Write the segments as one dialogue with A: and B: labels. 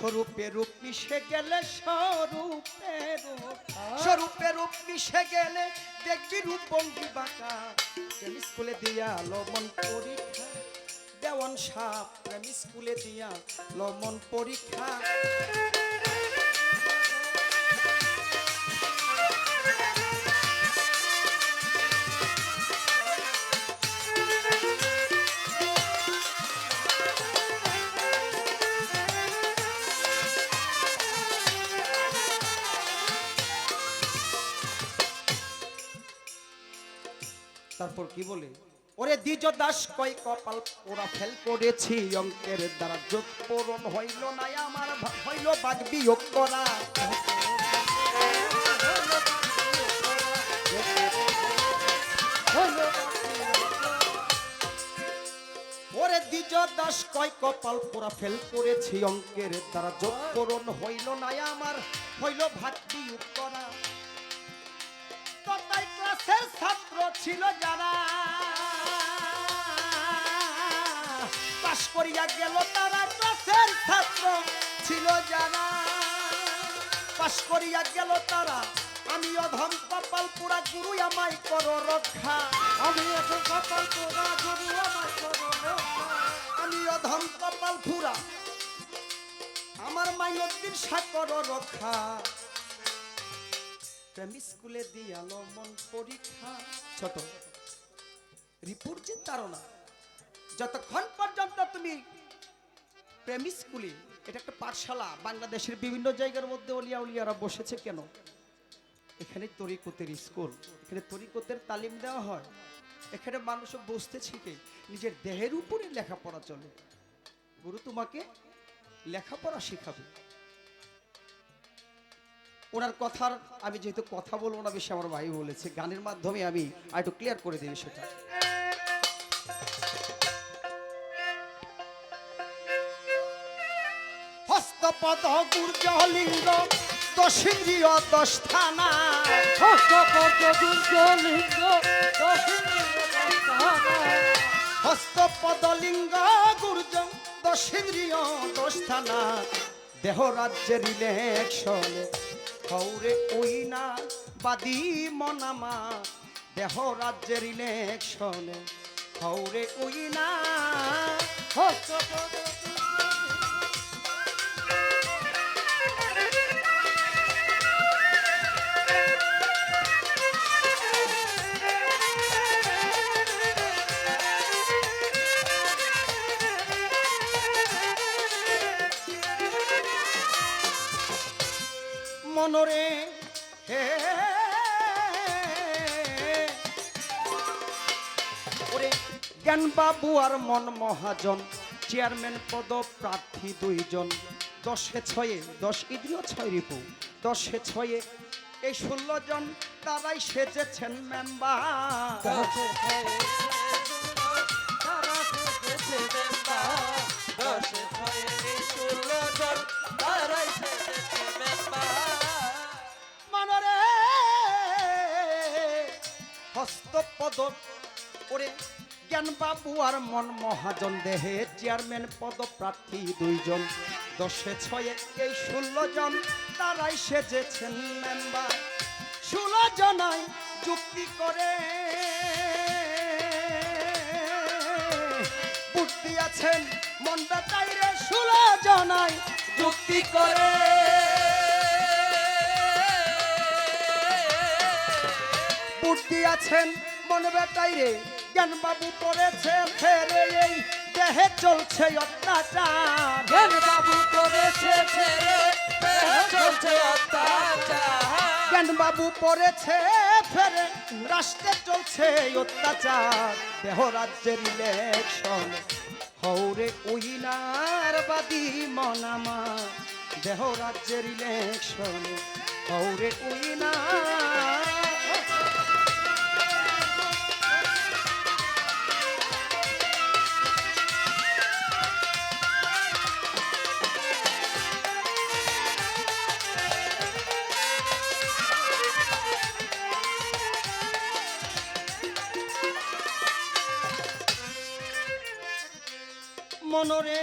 A: স্বরূপে রূপ মিশে গেলে স্বরূপে রূপ। স্বরূপে রূপ মিশে গেলে দেখবি রূপ বন্ধু বাঁকা প্রেম স্কুলে দিয়া লবণ পরীক্ষা। দেওয়ান সাপ, প্রেম স্কুলে দিয়া লবণ পরীক্ষা। তারপর কি বলে? ওরে দ্বিজ দাস কয় কপাল ওরা ফেল করেছি, অঙ্কের দ্বারা যোগ পূরণ হইল না, আমার হইল বাগ বিয়োগ করা। ওরে দ্বিজ দাস কয় কপাল ফেল করেছি, অঙ্কের দ্বারা যোগ পূরণ হইল না, আমার হইল ভাগ বিয়োগ করা। ক্লাসের ছাত্র ছিল যারা। পাশ করিয়া গেল তারা ক্লাসের ছাত্র ছিল যারা। পাশ করিয়া গেল তারা আমি অধম কপাল পুরা গুরু আমায় করো রক্ষা।
B: আমি এখন কপাল পোড়া গুরু আমার করো রক্ষা।
A: আমি অধম কপাল ফুরা আমার মাইনদ্দিন সাকর রক্ষা। প্রেম স্কুলে দিয়ালো মন পরীক্ষা। ছোট। রিপোর্ট যে তারা যতক্ষণ পর্যন্ত তুমি প্রেম স্কুলে, এটা একটা পাঠশালা, বাংলাদেশের বিভিন্ন জায়গার মধ্যে অলিয়া উলিয়ারা বসেছে কেন? এখানে তরিকতের স্কুল, এখানে তরিকতের তালিম দেওয়া হয়। এখানে মানুষ বসতে শিখে, নিজের দেহের উপরে লেখাপড়া চলে। গুরু তোমাকে লেখাপড়া শেখাবে। ওনার কথার আমি যেহেতু কথা বলব না বেশি আমার ভাই বলেছে। গানের মাধ্যমে আমি আর একটু ক্লিয়ার করে দিই সেটা। হস্তপদ গুর্জলিঙ্গ দশিন্দ্রিয় দশ থানা।
B: দস্তানা।
A: হস্তপদলিঙ্গ গুর্জ দশিন্দ্রিয় দশ থানা। দেহ রাজ্যের ইলেকশন হৌরে ওই না বাদি মনামা দেহ রাজ্যের ইলেকশনে হৌরে ওই না। হে ওরে জ্ঞান বাবু আর মন মহাজন, চেয়ারম্যান পদ প্রার্থী দুইজন। দশে ছয়ে, দশ ইদ্রিয় ছয় রিপু। দশে ছয়ে এই ষোলো জন তারাই সেজেছেন মেম্বার ওরে জ্ঞান বাবু আর মন মহাজন দেহে চেয়ারম্যান পদ প্রার্থী দুইজন। দশে ছয়ে এই ষোলো তারাই সেজেছেন মেম্বার ষোলো জনাই যুক্তি করে। বুদ্ধি আছেন মন বেটাইরে ষোলো জনাই যুক্তি করে। বুদ্ধি আছেন মন বেটাই রে। জ্ঞান বাবু পড়েছে ফেরে এই দেহে চলছে অত্যাচার।
B: জ্ঞান বাবু করেছে ছেড়ে দেহ চলছে অত্যাচার।
A: জ্ঞান বাবু পড়েছে ফেরে রাষ্ট্রে চলছে অত্যাচার। দেহ রাজ্যের ইলেকশন হৌরে উইনার বাদী মনামা। দেহ রাজ্যের ইলেকশন হৌরে উইনার মনরে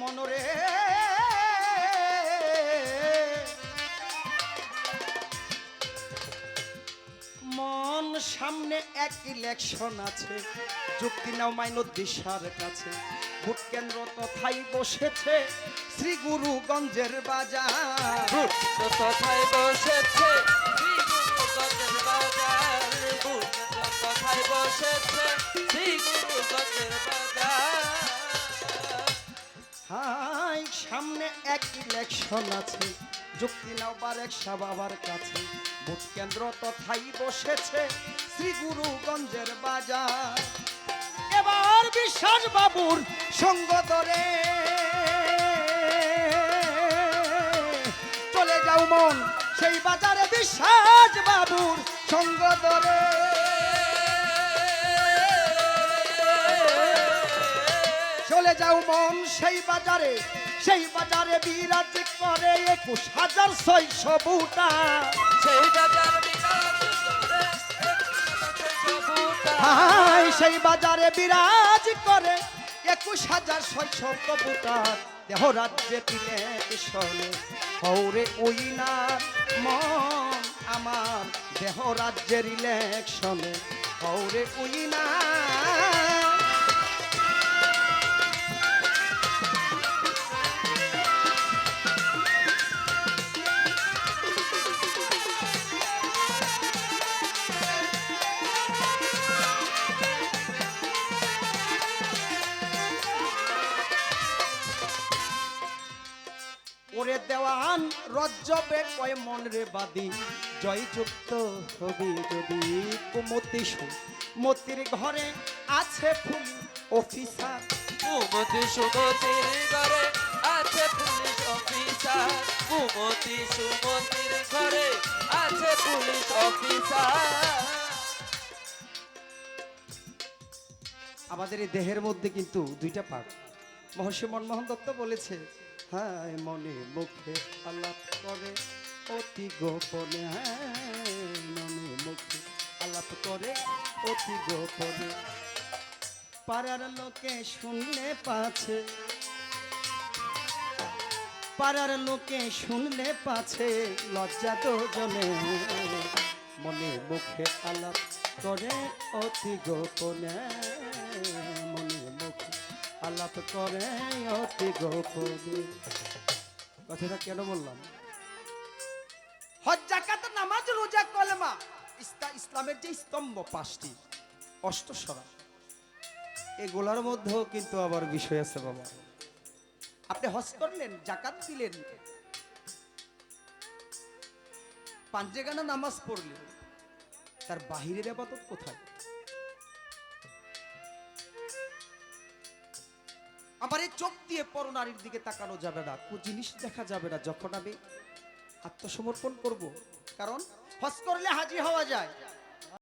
A: মনরে। মন সামনে এক ইলেকশন আছে, যুক্তি নাও মাইন দিশার কাছে। ভোট কেন্দ্র তথাই বসেছে শ্রী গুরুগঞ্জের বাজার
C: তথায় বসেছে শ্রী গুরুগঞ্জের বসেছে
A: হাই, সামনে এক ইলেকশন আছে। যুক্তি নাও বারেক বাবার কাছে। ভোট কেন্দ্র তথাই বসেছে শ্রী গুরুগঞ্জের বাজার। এবার বিশ্বাস বাবুর সঙ্গ ধরে। চলে যাও মন, সেই বাজারে বিশ্বাস বাবুর সঙ্গ ধরে। চলে যাও মন সেই বাজারে সেই বাজারে বিরাজ করে একুশ হাজার ছয়শো বুটা।
C: সেই বাজার
A: সেই বাজারে বিরাজ করে একুশ হাজার ছয়শো বুটা দেহ রাজ্যে শোনে হৌরে ওই না মন আমার। দেহ রাজ্যের ইলেকশনে হৌরে ওই রজ্জবে কয় মন রে বাদি? জয়যুক্ত হবি যদি কুমতি মতির ঘরে আছে ফুল অফিসার।
C: কুমতি সুমতির ঘরে আছে পুলিশ অফিসার। কুমতি সুমতির ঘরে আছে পুলিশ অফিসার।
A: আমাদের এই দেহের মধ্যে কিন্তু দুইটা পার্ট। মহর্ষি মনমোহন দত্ত বলেছে হ্যাঁ মনে মুখে আলাপ করে, অতি গোপনে হ্যাঁ মনে মুখে আলাপ করে, অতি গোপনে। পাড়ার লোকে শুনলে পাছে, পাড়ার লোকে শুনলে পাছে, লজ্জা জনে মনে মুখে আলাপ করে, অতি গোপনে। আলাপ করে অতি গোপনে। কথাটা কেন বললাম? হজ নামাজ রোজা কলেমা ইসলা- ইসলামের যে স্তম্ভ পাঁচটি অষ্টসরা এগুলোর মধ্যেও কিন্তু আবার বিষয় আছে বাবা। আপনি হজ করলেন, জাকাত দিলেন পাঞ্জেগানা নামাজ পড়লেন, তার বাহিরের আবাদত কোথায়? আমার এই চোখ দিয়ে পর নারীর দিকে তাকানো যাবে না। কোন জিনিস দেখা যাবে না। যখন আমি আত্মসমর্পণ করব, কারণ হজ করলে হাজির হওয়া যায়।